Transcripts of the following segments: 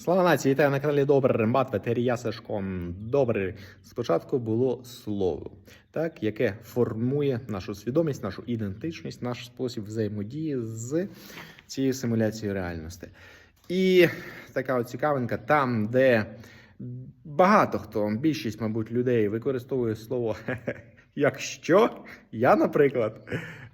Слава нації, вітаю на каналі Добрий Рембат, ветерія Сашко. Добре, спочатку було слово, так, яке формує нашу свідомість, нашу ідентичність, наш спосіб взаємодії з цією симуляцією реальності. І така от цікавинка, там, де багато хто, більшість, мабуть, людей використовує слово якщо, я, наприклад,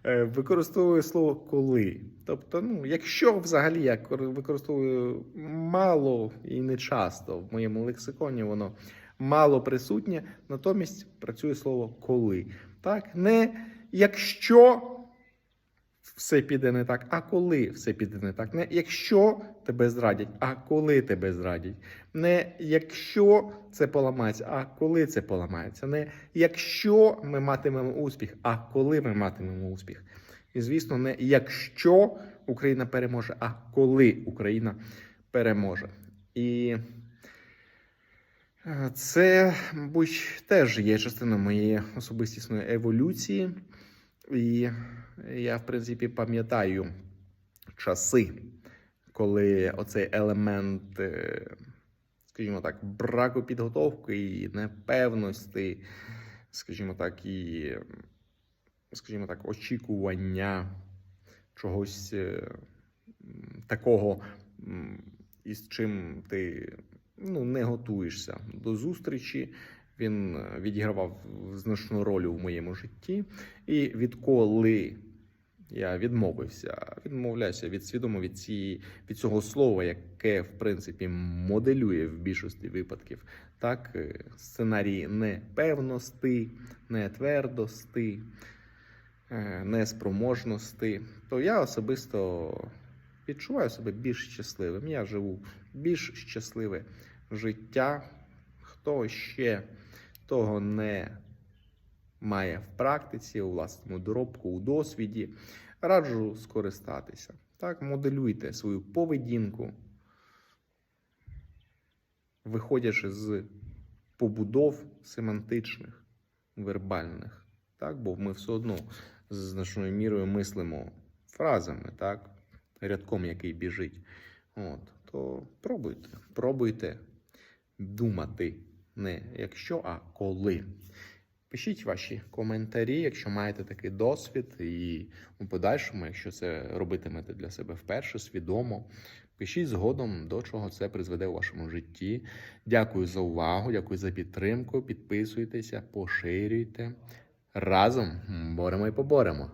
використовую слово коли. Тобто, ну, якщо взагалі я кор- використовую мало і не часто в моєму лексиконі, воно мало присутнє, натомість працює слово коли. Так, не якщо все піде не так, а коли все піде не так. Не якщо тебе зрадять, а коли тебе зрадять. Не якщо це поламається, а коли це поламається. Не якщо ми матимемо успіх, а коли ми матимемо успіх. І звісно, не якщо Україна переможе, а коли Україна переможе. І е, це, мабуть, теж є частиною моєї особистісної еволюції. І я, в принципі, пам'ятаю часи, коли оцей елемент, е, скажімо так, браку підготовки і непевності, скажімо так, і, скажімо так, очікування чогось е, такого, із чим ти ну, не готуєшся до зустрічі. Він е, відігравав значну роль у моєму житті. І відколи я відмовився, відмовляюся від свідомо від цієї від цього слова, яке в принципі моделює в більшості випадків так е, сценарії непевності, нетвердості, е, неспроможності, то я особисто відчуваю себе більш щасливим. Я живу більш щасливе життя. Хто ще того не має в практиці, у власному доробку, у досвіді, раджу скористатися. Так, моделюйте свою поведінку, виходячи з побудов семантичних, вербальних. Так, бо ми все одно з значною мірою мислимо фразами, так, рядком, який біжить. От, то пробуйте, пробуйте думати не якщо, а коли. Пишіть ваші коментарі, якщо маєте такий досвід, і у подальшому, якщо це робитимете для себе вперше, свідомо. Пишіть згодом, до чого це призведе у вашому житті. Дякую за увагу, дякую за підтримку. Підписуйтеся, поширюйте. Разом боремо і поборемо.